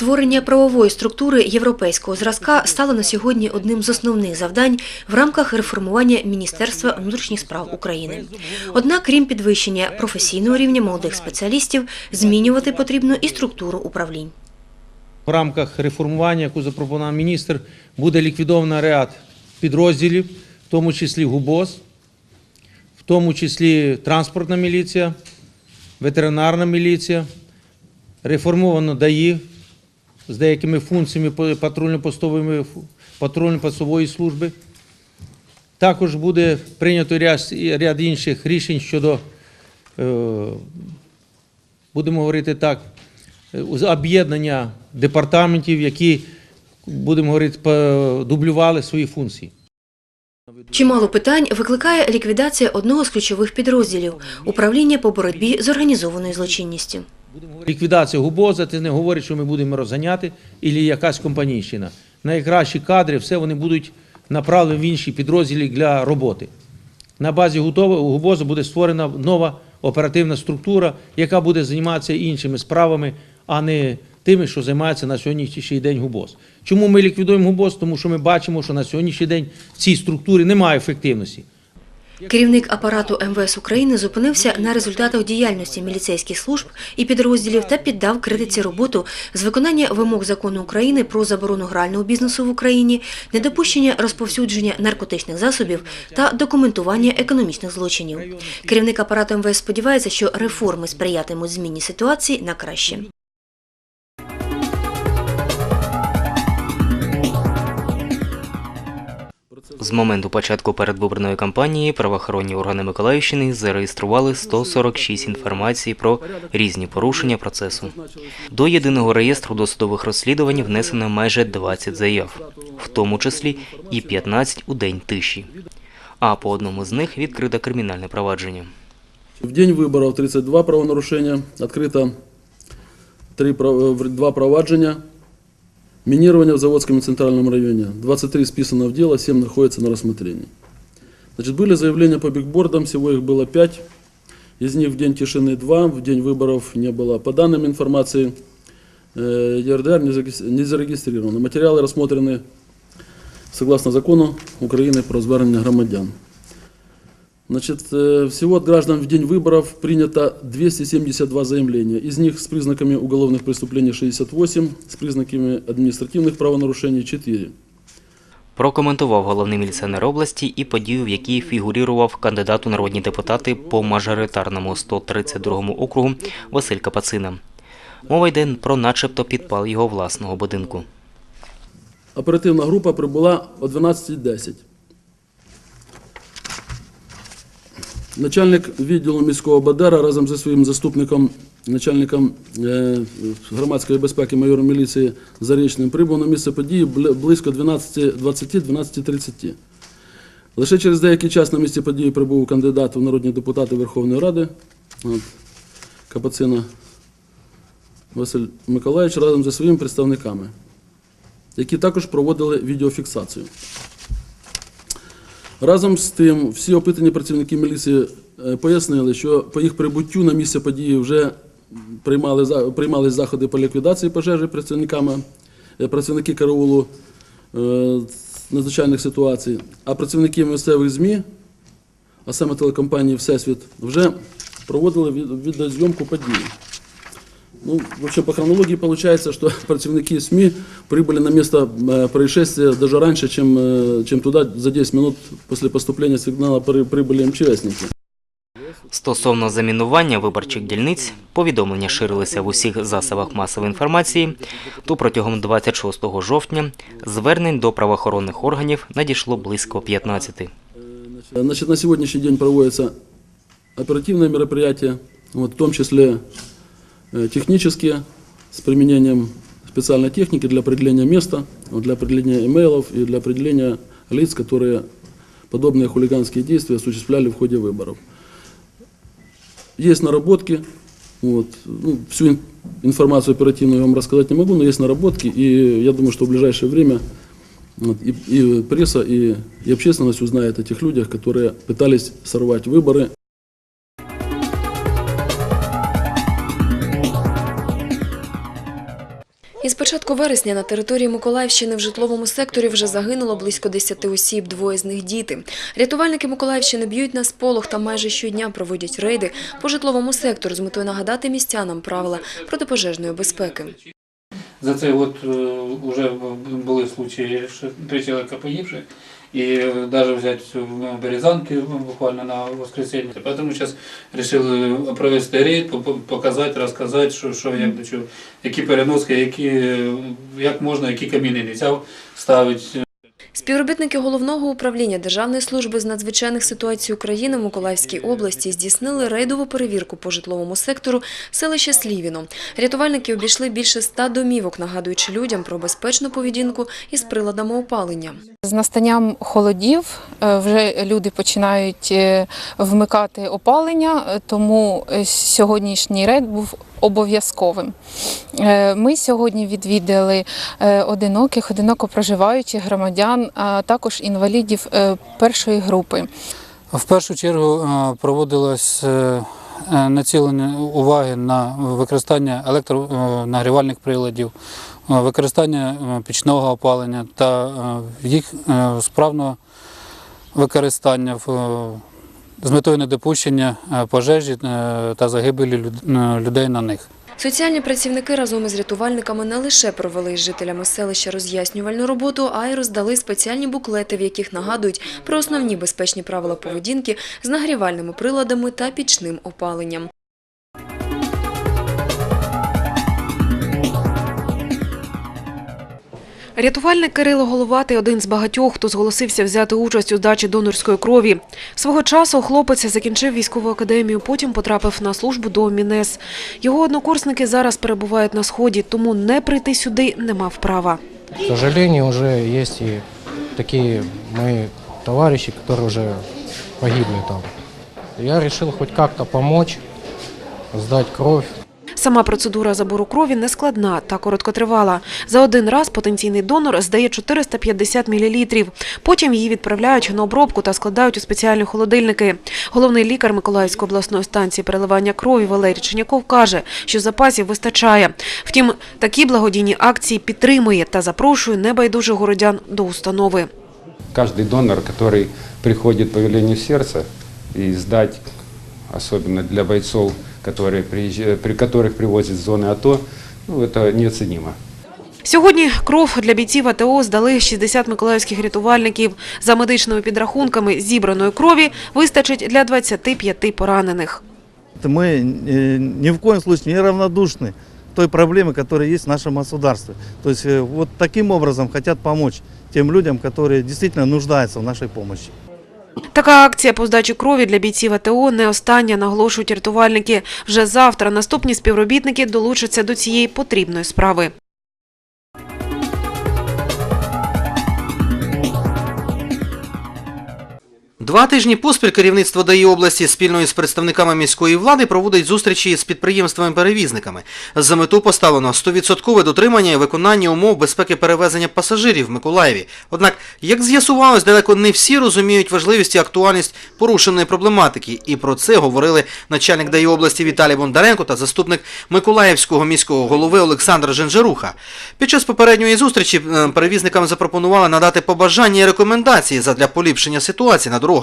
Створення правової структури європейського зразка стало на сьогодні одним з основних завдань в рамках реформування Міністерства внутрішніх справ України. Однак, крім підвищення професійного рівня молодих спеціалістів, змінювати потрібно і структуру управлінь. в рамках реформування, яку запропонував міністр, буде ліквідовано ряд підрозділів, в тому числі ГУБОЗ, в тому числі транспортна міліція, ветеринарна міліція, реформовано ДАІ з деякими функціями по- патрульно-постової патрульно-постової служби. Також буде прийнято ряд, ряд інших рішень щодо, е, будемо говорити так, об'єднання департаментів, які, будемо говорити, дублювали свої функції. Чимало питань викликає ліквідація одного з ключових підрозділів управління по боротьбі з організованою злочинністю. Ліквідація ГУБОЗа, це не говорить, що ми будемо розганяти, і якась компанійщина. Найкращі кадри, все вони будуть направлені в інші підрозділі для роботи. На базі ГУБОЗу буде створена нова оперативна структура, яка буде займатися іншими справами, а не тими, що займається на сьогоднішній день ГУБОЗ. Чому ми ліквідуємо ГУБОЗ? Тому що ми бачимо, що на сьогоднішній день в цій структурі немає ефективності. Керівник апарату МВС України зупинився на результатах діяльності міліцейських служб і підрозділів та піддав критиці роботу з виконання вимог закону України про заборону грального бізнесу в Україні, недопущення розповсюдження наркотичних засобів та документування економічних злочинів. Керівник апарату МВС сподівається, що реформи сприятимуть зміні ситуації на краще. З моменту початку передвиборної кампанії правоохоронні органи Миколаївщини зареєстрували 146 інформацій про різні порушення процесу. До єдиного реєстру досудових розслідувань внесено майже 20 заяв, в тому числі і 15 у день тиші. А по одному з них відкрито кримінальне провадження. В день виборів 32 правонарушення, відкрито 3, прав- 2 провадження. Мінірування в Заводському і центральному районі. 23 списано в дело, 7 находится на рассмотрении. Значит, были заявления по бигбордам, всего их было 5. Из них в день тишины 2, в день выборов не было. По данным информации, э, ЕРДР не зарегис- не зарегистрировано. Материалы рассмотрены согласно закону України про звернення громадян. Значит, э, всего от граждан в день выборов принято 272 заявления. Из них с признаками уголовных преступлений 68, с признаками административных правонарушений 4. Прокоментував головний міліціонер області і подію, в якій фігурував кандидат у народні депутати по мажоритарному 132 округу Василь Капацина. Мова йде про начебто підпал його власного будинку. Оперативна група прибула о 12.10. Начальник відділу міського БАДЕРа разом зі своїм заступником, начальником е, громадської безпеки майором міліції Зарічним прибув на місце події близько 12.20-12.30. Лише через деякий час на місці події прибув кандидат у народні депутати Верховної Ради Капацина Василь Миколаївич разом зі своїми представниками які також проводили відеофіксацію. Разом з тим, всі опитані працівники міліції е, пояснили, що по їх прибуттю на місце події вже приймали, приймались заходи по ліквідації пожежі працівниками, е, працівники караулу е, надзвичайних ситуацій, а працівники місцевих ЗМІ, а саме телекомпанії Всесвіт, вже проводили від- відеозйомку події. Ну, в общем, по хронологии получается, что противники СМИ прибыли на место э, происшествия даже раньше, чем, э, чем туда за 10 минут после поступления сигнала при- прибыли МЧСники. Стосовно замінування виборчих дільниць, повідомлення ширилися в усіх засобах масової інформації, то протягом 26 жовтня звернень до правоохоронних органів надійшло близько 15. Значит, на сегодняшний день проводятся оперативные мероприятия, вот, в том числе э, технические, с применением специальной техники для определения места, для определения имейлов и для определения лиц, которые подобные хулиганские действия осуществляли в ходе выборов. Есть наработки, вот, ну, всю ин- информацию оперативную я вам рассказать не могу, но есть наработки, и я думаю, что в ближайшее время вот, и, и пресса, и, и общественность узнает о тех людях, которые пытались сорвать выборы. Початку вересня на території Миколаївщини в житловому секторі вже загинуло близько 10 осіб, двоє з них діти. Рятувальники Миколаївщини б'ють на сполох та майже щодня проводять рейди по житловому сектору з метою нагадати містянам правила протипожежної безпеки. За цей от вже уже були случаї, що три чоловіка погибших, и даже взять в Березанке буквально на воскресенье. Поэтому сейчас решили провести рейд, по- по- показати, розказати, що, що як до чого, які переноски, які, е, як можна, які каміни не взяв ставити. Співробітники головного управління Державної служби з надзвичайних ситуацій України в Миколаївській області здійснили рейдову перевірку по житловому сектору селища Слівіно. Рятувальники обійшли більше ста домівок, нагадуючи людям про безпечну поведінку із приладами опалення. З настанням холодів е, вже люди починають е, вмикати опалення, е, тому сьогоднішній рейд був обов'язковим. Е, Ми сьогодні відвідали е, одиноких, одиноко проживаючих громадян, а також інвалідів е, першої групи. В першу чергу проводилось націлення уваги на використання електронагрівальних приладів, використання пічного опалення та їх справного використання в, з метою недопущення е, пожежі е, та загибелі е, людей на них. Соціальні працівники разом із рятувальниками не лише провели з жителями селища роз'яснювальну роботу, а й роздали спеціальні буклети, в яких нагадують про основні безпечні правила поведінки з нагрівальними приладами та пічним опаленням. Рятувальник Кирило Головатий – один з багатьох, хто зголосився взяти участь у здачі донорської крові. Свого часу хлопець закінчив військову академію, потім потрапив на службу до Мінес. Його однокурсники зараз перебувають на Сході, тому не прийти сюди не мав права. К сожалению, уже есть и такие мои товарищи, которые уже погибли там. Я решил хоть как-то помочь, сдать кровь. Сама процедура забору крові не складна та короткотривала. За один раз потенційний донор здає 450 мл. Потім її відправляють на обробку та складають у спеціальні холодильники. Головний лікар Миколаївської обласної станції переливання крові Валерій Чиняков каже, що запасів вистачає. Втім, такі благодійні акції підтримує та запрошує небайдужих городян до установи. Каждый донор, который приходит по велению сердца, и сдать, особенно для бойцов, которые приезжают, при которых привозят с зоны АТО, ну, это неоценимо. Сьогодні кров для бійців АТО здали 60 миколаївських рятувальників. За медичними підрахунками зібраної крові вистачить для 25 поранених. Мы э, ни в коем случае не равнодушны той проблеме, которая есть в нашем государстве. То есть э, вот таким образом хотят помочь тем людям, которые действительно нуждаются в нашей помощи. Така акція по здачі крові для бійців АТО не остання, наголошують рятувальники. Вже завтра наступні співробітники долучаться до цієї потрібної справи. Два тижні поспіль керівництво ДАІ області спільно із представниками міської влади проводить зустрічі з підприємствами-перевізниками. За мету поставлено 100% дотримання і виконання умов безпеки перевезення пасажирів в Миколаєві. Однак, як з'ясувалось, далеко не всі розуміють важливість і актуальність порушеної проблематики. І про це говорили начальник ДАІ області Віталій Бондаренко та заступник Миколаївського міського голови Олександр Женжеруха. Під час попередньої зустрічі е, перевізникам запропонували надати побажання і рекомендації задля поліпшення ситуації на дорогах.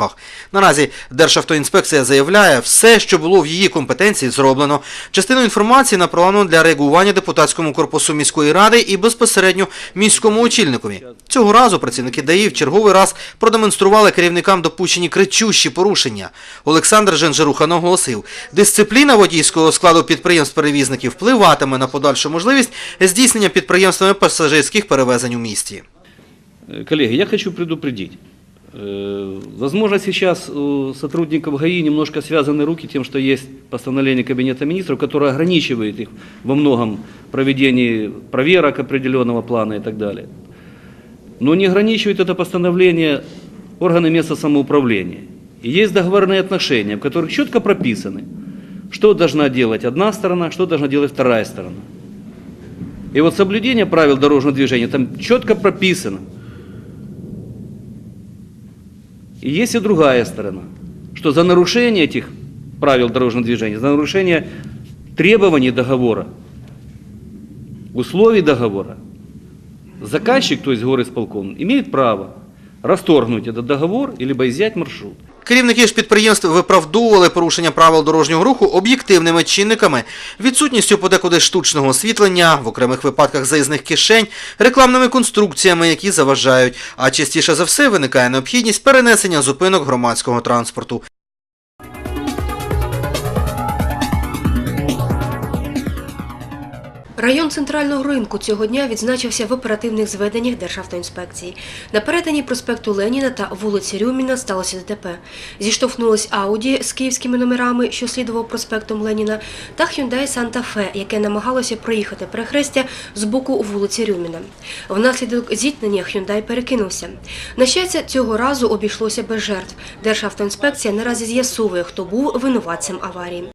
Наразі Державтоінспекція заявляє, все, що було в її компетенції, зроблено. Частину інформації направлено для реагування депутатському корпусу міської ради і безпосередньо міському очільникові. Цього разу працівники ДАІ в черговий раз продемонстрували керівникам допущені кричущі порушення. Олександр Женжеруха наголосив, дисципліна водійського складу підприємств-перевізників впливатиме на подальшу можливість здійснення підприємствами пасажирських перевезень у місті. Коллеги, я хочу предупредить. Э, Возможно, сейчас у сотрудников ГАИ немножко связаны руки тем, что есть постановление Кабинета министров, которое ограничивает их во многом проведении проверок определенного плана и так далее. Но не ограничивает это постановление органы места самоуправления. И есть договорные отношения, в которых четко прописаны, что должна делать одна сторона, что должна делать вторая сторона. И вот соблюдение правил дорожного движения там четко прописано. И есть и другая сторона, что за нарушение этих правил дорожного движения, за нарушение требований договора условий договора заказчик, то есть горисполком, имеет право расторгнуть этот договор або изъять маршрут. Керівники ж підприємств виправдовували порушення правил дорожнього руху об'єктивними чинниками, відсутністю подекуди штучного освітлення, в окремих випадках заїзних кишень, рекламними конструкціями, які заважають, а частіше за все виникає необхідність перенесення зупинок громадського транспорту. Район центрального ринку цього дня відзначився в оперативних зведеннях Державтоінспекції. На перетині проспекту Леніна та вулиці Рюміна сталося ДТП. Зіштовхнулось Ауді з київськими номерами, що слідував проспектом Леніна, та Hyundai Santa Fe, яке намагалося проїхати перехрестя з боку вулиці Рюміна. Внаслідок зіткнення Hyundai перекинувся. На щастя, цього разу обійшлося без жертв. Державтоінспекція наразі з'ясовує, хто був винуватцем аварії.